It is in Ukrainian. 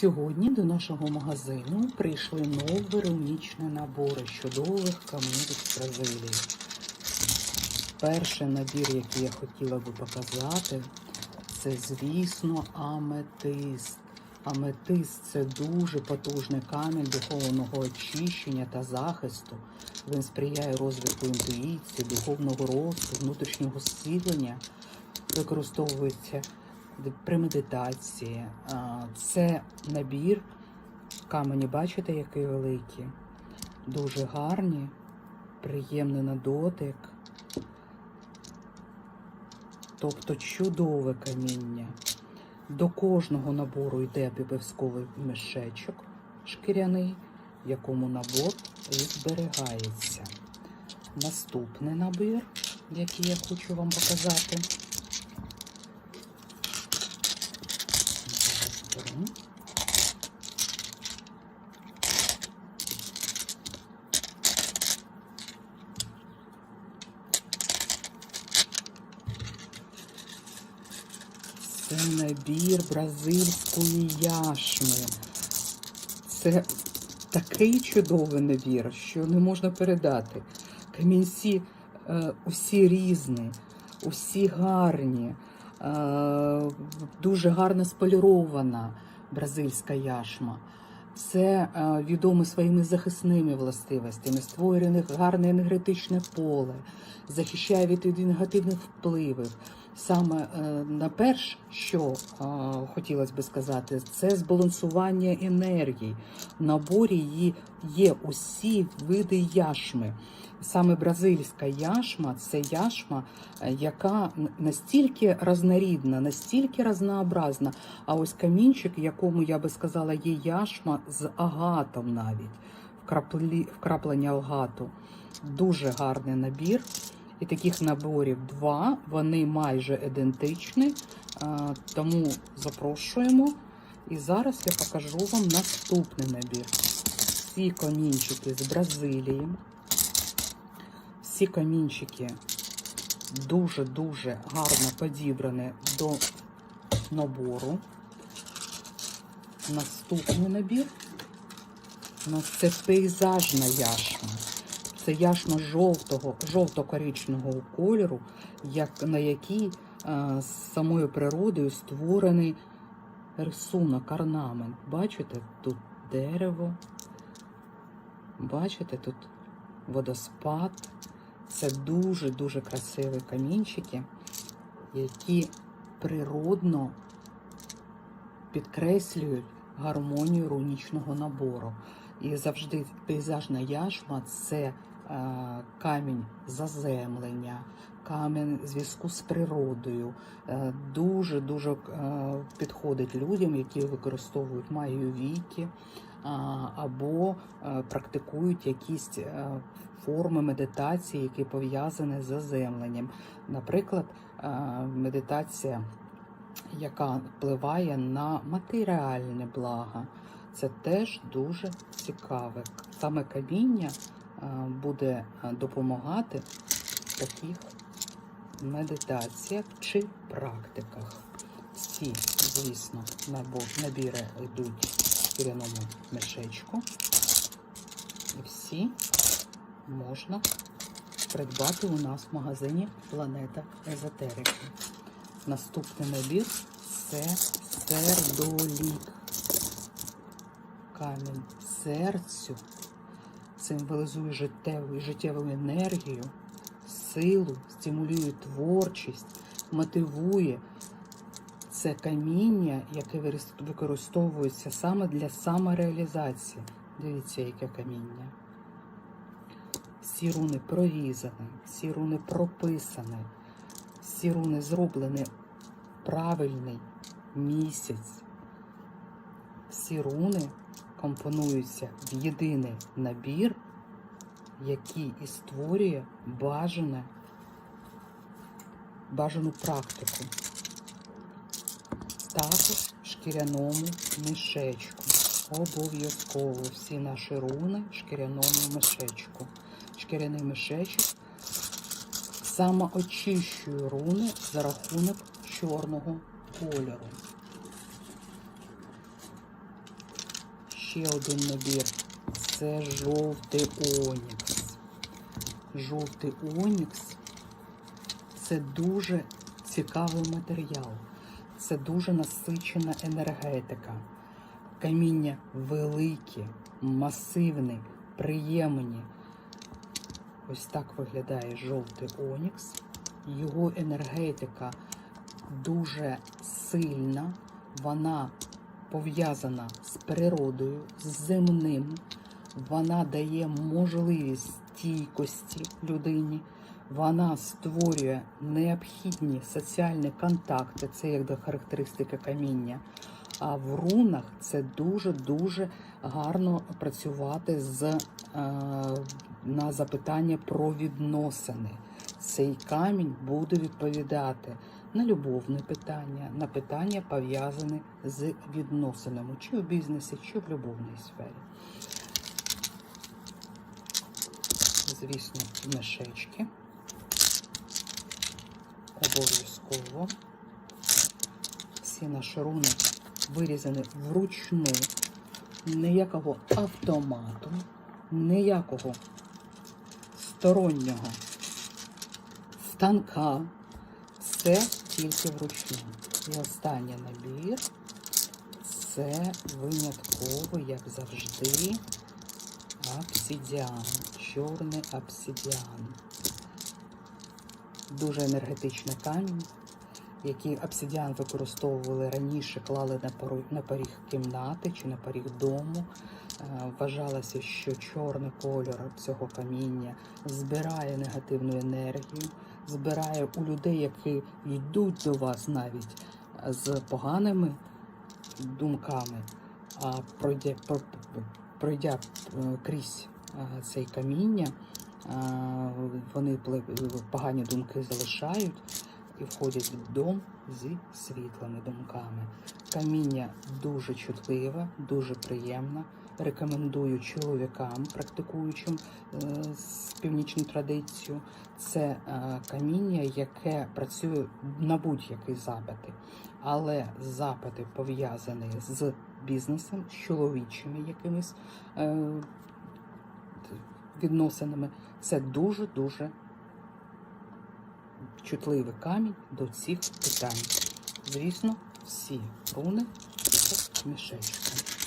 Сьогодні до нашого магазину прийшли нові рунічні набори чудових камінь з Бразилії. Перший набір, який я хотіла би показати, це, звісно, аметист. Аметист це дуже потужний камінь духовного очищення та захисту. Він сприяє розвитку інтуїції, духовного росту, внутрішнього зцілення, використовується при медитації. Це набір камені, бачите, який великий, дуже гарні, приємний на дотик. Тобто чудове каміння. До кожного набору йде обов'язковий мішечок шкіряний, якому набор і зберігається. Наступний набір, який я хочу вам показати. Зараз беру. Це набір бразильської яшми. Це такий чудовий набір, що не можна передати. Камінці е, усі різні, усі гарні, е, дуже гарно сполірована бразильська яшма. Це е, відомо своїми захисними властивостями, створює гарне енергетичне поле, захищає від негативних впливів. Саме е, на перш, що е, хотілося би сказати, це збалансування енергії. В наборі є, є усі види яшми. Саме бразильська яшма це яшма, е, яка настільки разнорідна, настільки разнообразна. А ось камінчик, якому я би сказала, є яшма з агатом навіть вкраплення агату. Дуже гарний набір. І таких наборів два, вони майже ідентичні, тому запрошуємо. І зараз я покажу вам наступний набір. Всі камінчики з Бразилії. Всі камінчики дуже-дуже гарно підібрані до набору. Наступний набір. У нас це пейзажна яшма. Це яшма жовтого, жовто-коричневого кольору, як, на якій а, з самою природою створений рисунок, орнамент. Бачите, тут дерево, бачите, тут водоспад. Це дуже-дуже красиві камінчики, які природно підкреслюють гармонію рунічного набору. І завжди пейзажна яшма це е, камінь заземлення, камінь зв'язку з природою. Е, Дуже дуже е, підходить людям, які використовують магію віки або практикують якісь форми медитації, які пов'язані з заземленням. Наприклад, медитація, яка впливає на матеріальне благо. Це теж дуже цікаве. Саме каміння е, буде е, допомагати в таких медитаціях чи практиках. Всі, звісно, набіри йдуть в шкіряному мішечку. І всі можна придбати у нас в магазині Планета Езотерики. Наступний набір це сердолік камінь серцю символізує життєву, життєву енергію, силу, стимулює творчість, мотивує. Це каміння, яке використовується саме для самореалізації. Дивіться, яке каміння. Всі руни прорізані, всі руни прописані, всі руни зроблені правильний місяць. Всі руни компонуються в єдиний набір, який і створює бажане, бажану практику. Також шкіряному мішечку. Обов'язково всі наші руни в шкіряному мішечку. Шкіряний мішечок самоочищує руни за рахунок чорного кольору. Ще один набір. Це жовтий онікс. Жовтий онікс це дуже цікавий матеріал. Це дуже насичена енергетика. Каміння великі, масивні, приємні. Ось так виглядає жовтий онікс. Його енергетика дуже сильна, вона пов'язана з природою, з земним. Вона дає можливість стійкості людині. Вона створює необхідні соціальні контакти, це як до характеристики каміння. А в рунах це дуже-дуже гарно працювати з, е, на запитання про відносини. Цей камінь буде відповідати на любовне питання, на питання пов'язані з відносинами, чи в бізнесі, чи в любовній сфері. Звісно, мішечки. Обов'язково. Всі наші руни вирізані вручну, ніякого автомату, ніякого стороннього станка. Все тільки вручну. І останній набір це винятково, як завжди, обсидіан, чорний обсидіан. Дуже енергетичний камінь, який обсидіан використовували раніше, клали на поріг кімнати чи на поріг дому. Е, Вважалося, що чорний кольор цього каміння збирає негативну енергію, збирає у людей, які йдуть до вас навіть з поганими думками, а пройдя, пройдя е, крізь цей каміння, вони погані думки залишають і входять в дом зі світлими думками. Каміння дуже чутливе, дуже приємне. Рекомендую чоловікам, практикуючим е, з північну традицію. Це е, каміння, яке працює на будь-які запити, але запити пов'язані з бізнесом, з чоловічими якимись е, відносинами. Це дуже дуже чутливий камінь до цих питань. Звісно, всі руни з мішечком.